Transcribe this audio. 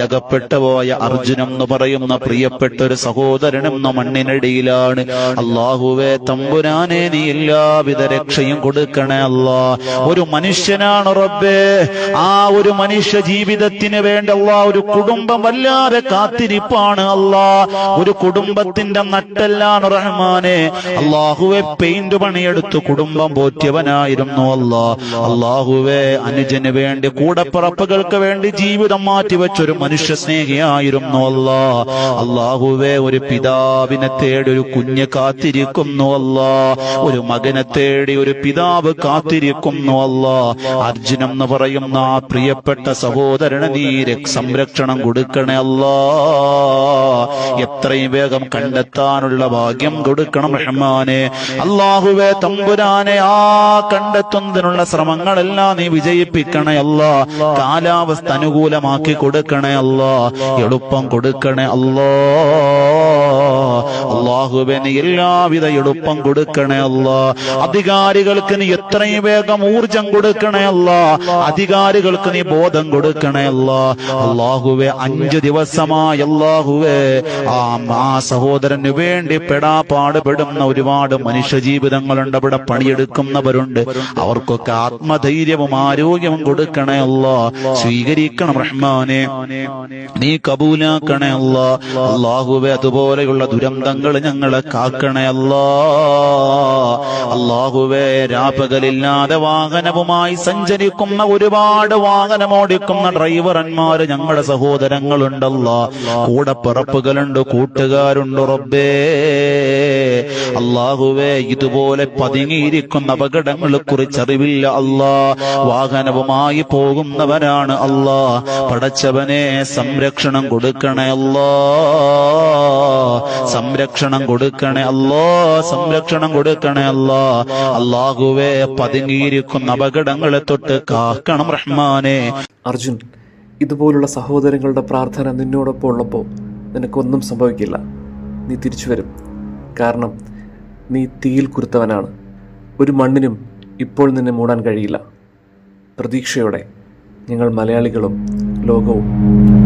ലകപ്പെട്ടു പോയ അർജുനം എന്ന് പറയുന്ന പ്രിയപ്പെട്ട ഒരു സഹോദരനെന്ന മണ്ണിനടിയിലാണ്. അള്ളാഹുവേ തമ്പുരാനെ നീ എല്ലാവിധ രക്ഷയും കൊടുക്കണേ അല്ലാ. ഒരു മനുഷ്യനാണ് റബ്ബേ. ആ ഒരു മനുഷ്യ ജീവിതത്തിന് വേണ്ട അല്ലാ. ഒരു കുടുംബം വല്ലാതെ കാത്തിരിപ്പാണ് അല്ലാ. ഒരു കുടുംബത്തിന്റെ നട്ടെല്ലാണ് റഹ്മാനെ. അള്ളാഹുവെ പെയിന്റ് പണിയെടുത്ത് കുടുംബം പോറ്റിയവനായിരുന്നു അല്ലാ. അള്ളാഹുവെ അനുജന് വേണ്ടി കൂടപ്പിറപ്പുകൾക്ക് വേണ്ടി ജീവിതം മാറ്റിവെച്ചൊരു മനുഷ്യ സ്നേഹിയായിരുന്നു അല്ലാ? അള്ളാഹുവെ ഒരു പിതാവിനെ തേടി ഒരു കുഞ്ഞ് കാത്തിരിക്കുന്നു അല്ലാ. ഒരു മകനെ തേടി ഒരു പിതാവ് കാത്തിരിക്കുന്നു അല്ലാ. അർജുനം എന്ന് പറയുന്ന ആ പ്രിയപ്പെട്ട സഹോദരന് നീ സംരക്ഷണം കൊടുക്കണേ അല്ലാ. എത്രയും വേഗം കണ്ടെത്താനുള്ള ഭാഗ്യം കൊടുക്കണം റഹ്മാനെ. അള്ളാഹുവെ തമ്പുരാനെ ആ കണ്ടെത്തുന്നതിനുള്ള ശ്രമങ്ങളെല്ലാം നീ വിജയിപ്പിക്കണേ അല്ലാ. കാലാവസ്ഥ അനുകൂലമാക്കി കൊടുക്കണേ അല്ലാ എളുപ്പം കൊടുക്കണേ അല്ലോ. അള്ളാഹുബന് എല്ലാവിധ എളുപ്പം കൊടുക്കണേ അല്ലോ. അധികാരികൾക്ക് നീ എത്രയും വേഗം ഊർജം കൊടുക്കണേ അല്ലോ. അധികാരികൾക്ക് നീ ബോധം കൊടുക്കണേ അല്ലോ. അള്ളാഹുവെ അഞ്ച് ദിവസമായി അള്ളാഹുവെ ആ ആ സഹോദരന് വേണ്ടി പെടാ പാടുപെടുന്ന ഒരുപാട് മനുഷ്യ ജീവിതങ്ങളുണ്ട് അവിടെ പണിയെടുക്കുന്നവരുണ്ട്. അവർക്കൊക്കെ ആത്മധൈര്യവും ആരോഗ്യവും കൊടുക്കണേ അല്ലോ. സ്വീകരിക്കണം റഹ്മാനെ. നീ കബൂലാക്കണേ അല്ല. അള്ളാഹുവെ അതുപോലെയുള്ള ദുരന്തങ്ങൾ ഞങ്ങളെ കാക്കണേ അല്ല. അള്ളാഹുവെ രാപ്പകലില്ലാതെ വാഹനവുമായി സഞ്ചരിക്കുന്ന ഒരുപാട് വാഹനം ഓടിക്കുന്ന ഡ്രൈവർമാര് ഞങ്ങളുടെ സഹോദരങ്ങളുണ്ടല്ല. കൂടെ പിറപ്പുകളുണ്ട് കൂട്ടുകാരുണ്ട് റബ്ബേ. അള്ളാഹുവെ ഇതുപോലെ പതുങ്ങിയിരിക്കുന്ന അപകടങ്ങളെ കുറിച്ച് അറിവില്ല അല്ലാ. വാഹനവുമായി പോകുന്നവരാണ് അല്ലാ. പടച്ചവനെ സംരക്ഷണം കൊടുക്കണേ അല്ലോ. സംരക്ഷണം കൊടുക്കണേ അല്ലോ. സംരക്ഷണം കൊടുക്കണേ അല്ലോ. അള്ളാഹുവെ പതുങ്ങിയിരിക്കുന്ന അപകടങ്ങളെ തൊട്ട് കാക്കണം റഹ്മാനെ. അർജുൻ ഇതുപോലുള്ള സഹോദരങ്ങളുടെ പ്രാർത്ഥന നിന്നോടൊപ്പം ഉള്ളപ്പോൾ നിനക്കൊന്നും സംഭവിക്കില്ല. നീ തിരിച്ചു വരും. കാരണം നീ തീയിൽ കുരുത്തവനാണ്. ഒരു മണ്ണിനും ഇപ്പോൾ നിന്നെ മൂടാൻ കഴിയില്ല. പ്രതീക്ഷയോടെ ഞങ്ങൾ മലയാളികളും logo.